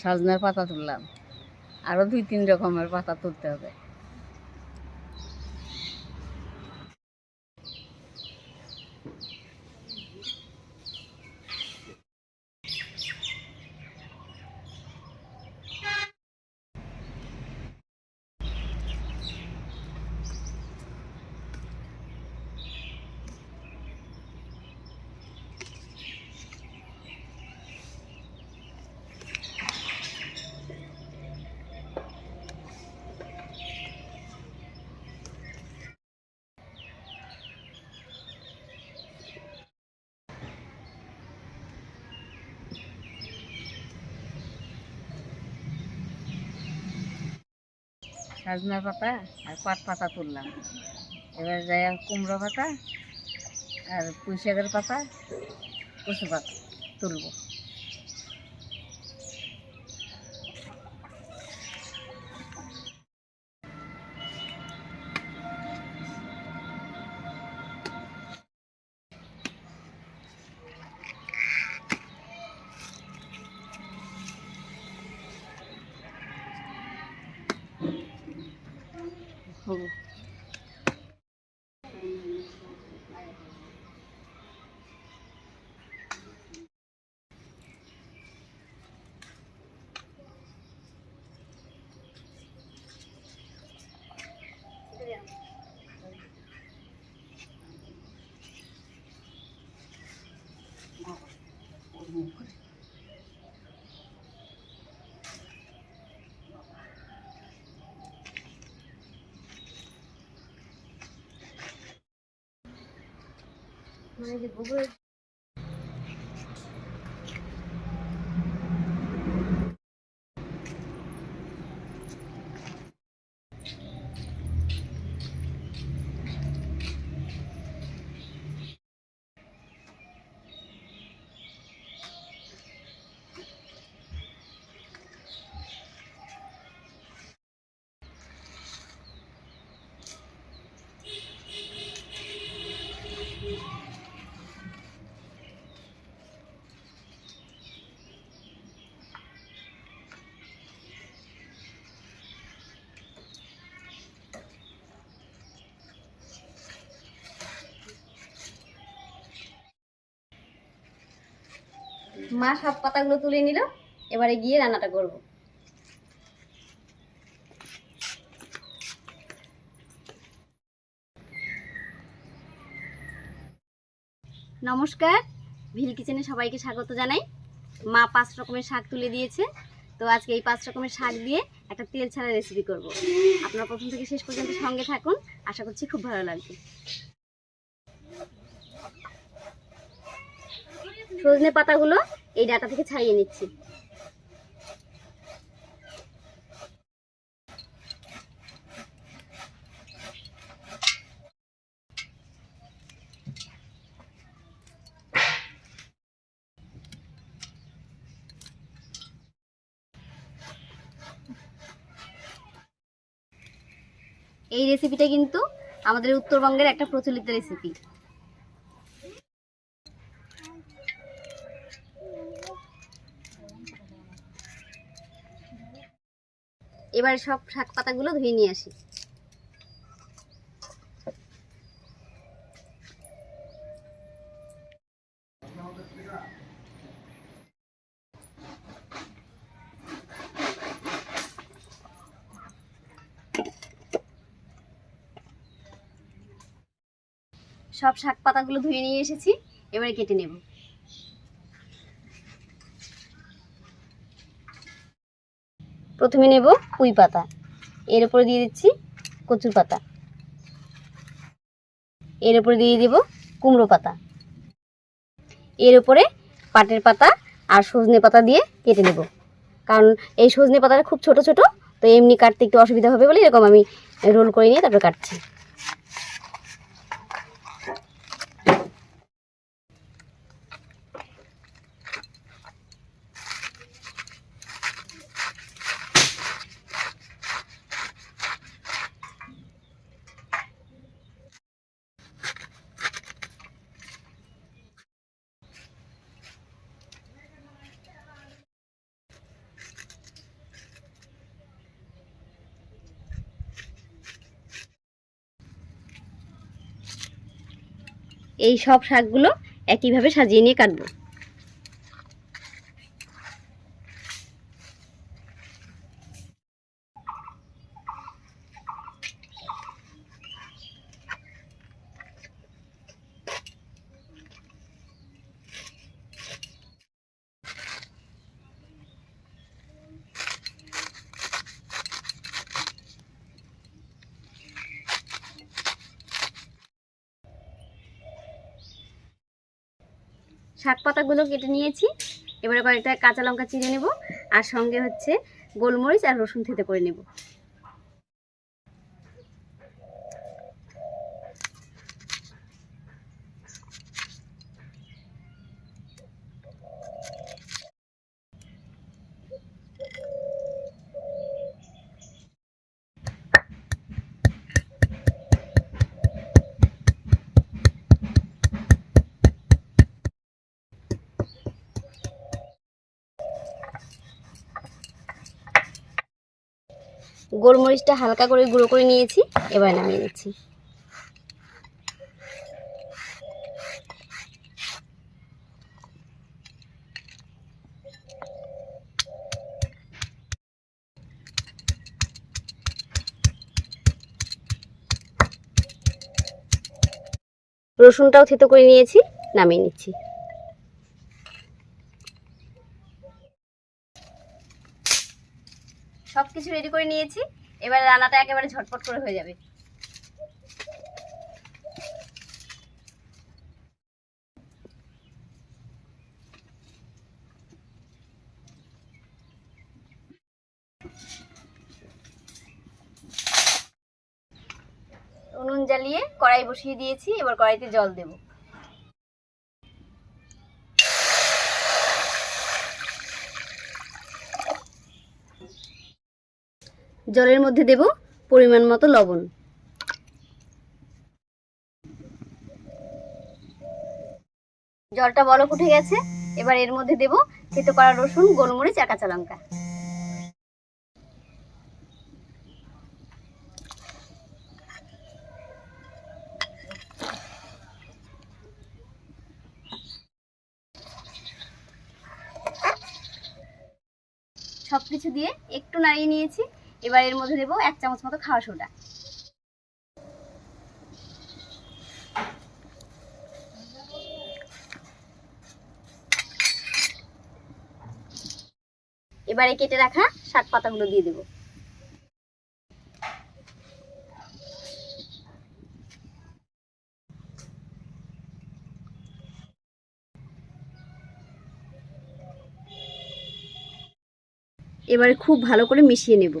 সজনার পাতা তুললাম। আরও দুই তিন রকমের পাতা তুলতে হবে। সজনার পাতা আর পাট পাতা তুললাম। এবার যাই কুমড়ো পাতা আর পুঁই শাকের পাতা কচু পাতা তুলবো। було. Thank you. হব মানে যে গোবরের মা সব পাতাগুলো তুলে নিল, এবারে গিয়ে রান্নাটা করব। নমস্কার, ভিল কিচেনে সবাইকে স্বাগত জানাই। মা পাঁচ রকমের শাক তুলে দিয়েছে, তো আজকে এই পাঁচ রকমের শাক দিয়ে একটা তেল ছাড়া রেসিপি করব। আপনারা প্রথম থেকে শেষ পর্যন্ত সঙ্গে থাকুন, আশা করছি খুব ভালো লাগবে। সজনে পাতাগুলো এই ডাটা থেকে ছাড়িয়ে নিচ্ছি। এই রেসিপিটা কিন্তু আমাদের উত্তরবঙ্গের একটা প্রচলিত রেসিপি এবার সব শাক পাতাগুলো ধুয়ে নিয়ে আসি। সব শাক পাতাগুলো ধুয়ে নিয়ে এসেছি, এবারে কেটে নেব। প্রথমে নেব পুঁই পাতা। এর উপরে দিয়ে দিচ্ছি কচুর পাতা। এর উপরে দিয়ে দেব কুমড়ো পাতা। এর উপরে পাটের পাতা আর সজনে পাতা দিয়ে কেটে নেব। কারণ এই সজনে পাতাটা খুব ছোট ছোট, তো এমনি কাটতে একটু অসুবিধা হবে বলে এরকম আমি রোল করে নিয়ে তারপরে কাটছি। এই সব শাকগুলো একইভাবে সাজিয়ে নিয়ে কাটবো। শাক পাতাগুলো কেটে নিয়েছি। এবারে কয়েকটা কাঁচা লঙ্কা চিনে নেব, আর সঙ্গে হচ্ছে গোলমরিচ আর রসুন থেতে করে নেব। গোলমরিচটা হালকা করে গুঁড়ো করে নিয়েছি, এবার নামিয়ে নিচ্ছি। রসুনটাও থেতো করে নিয়েছি, নামিয়ে নিচ্ছি। কিছু রেডি করে নিয়েছি। এবার রান্নাটা একেবারে ঝটপট করে হয়ে যাবে। উনুন জ্বালিয়ে কড়াই বসিয়ে দিয়েছি, এবার কড়াইতে জল দেব। জলের মধ্যে দেব পরিমাণ মতো লবণ। জলটা বলক উঠে গেছে, এবার এর মধ্যে দেব থেতো করা রসুন, গোলমরিচ আর কাঁচা লঙ্কা। সব কিছু দিয়ে একটু নাড়িয়ে নিয়েছি। এবার এর মধ্যে দেবো এক চামচ মতো খাওয়া সোডা। এবারে কেটে রাখা শাক পাতাগুলো দিয়ে দেবো। এবারে খুব ভালো করে মিশিয়ে নেব।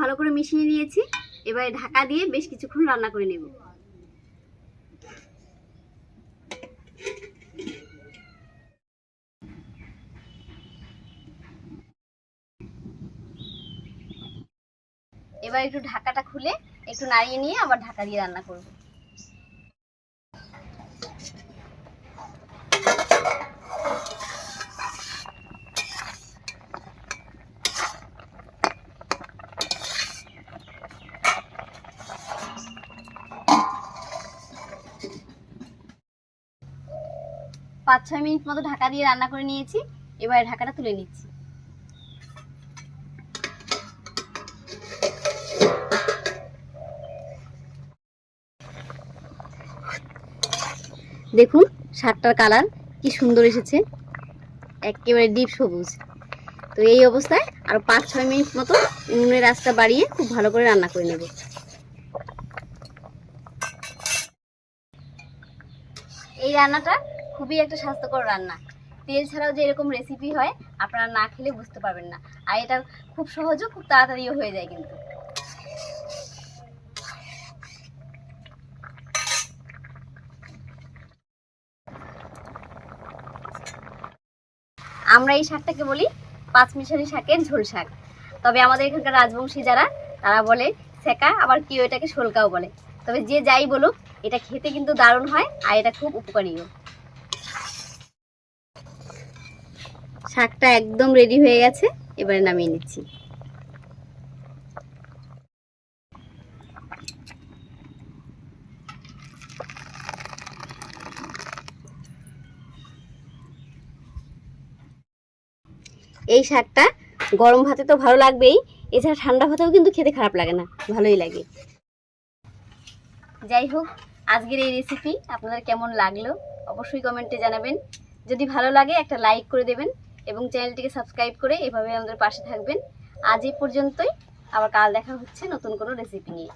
ভালো করে মিশিয়ে নিয়েছি। এবারে ঢাকা দিয়ে বেশ কিছুক্ষণ রান্না করে নেব। এবার একটু ঢাকাটা খুলে একটু নাড়িয়ে নিয়ে আবার ঢাকা দিয়ে রান্না করব। পাঁচ ছয় মিনিট মতো ঢাকা দিয়ে রান্না করে নিয়েছি। এবার ঢাকাটা তুলে নিচ্ছি। দেখুন, শাকটার কালার কি সুন্দর এসেছে। একেবারে ডিপ সবুজ। তো এই অবস্থায় আরও পাঁচ ছয় মিনিট মতো উনুনের আঁচটা বাড়িয়ে খুব ভালো করে রান্না করে নেব। এই রান্নাটা খুবই একটা স্বাস্থ্যকর রান্না। তেল ছাড়াও যে এরকম রেসিপি হয়, আপনারা না খেলে বুঝতে পারবেন না। আর এটা খুব সহজও, খুব তাড়াতাড়িও হয়ে যায় কিন্তু। আমরা এই শাকটাকে বলি পাঁচমিশালি শাকের ঝোল শাক। তবে আমাদের এখানকার রাজবংশী যারা, তারা বলে সেকা আবার কেউ এটাকে শোলকাও বলে। তবে যে যাই বলুক, এটা খেতে কিন্তু দারুণ হয়, আর এটা খুব উপকারীও। শাকটা একদম রেডি হয়ে গেছে, এবারে নামিয়ে নিচ্ছি। এই শাকটা গরম ভাতে তো ভালো লাগবেই, এছাড়া ঠান্ডা ভাতেও কিন্তু খেতে খারাপ লাগে না, ভালোই লাগে। যাই হোক, আজকের এই রেসিপি আপনাদের কেমন লাগল অবশ্যই কমেন্টে জানাবেন। যদি ভালো লাগে একটা লাইক করে দেবেন এবং চ্যানেলটিকে সাবস্ক্রাইব করে এভাবে আমাদের পাশে থাকবেন। আজ এই পর্যন্তই। আবার কাল দেখা হচ্ছে নতুন কোনো রেসিপি নিয়ে।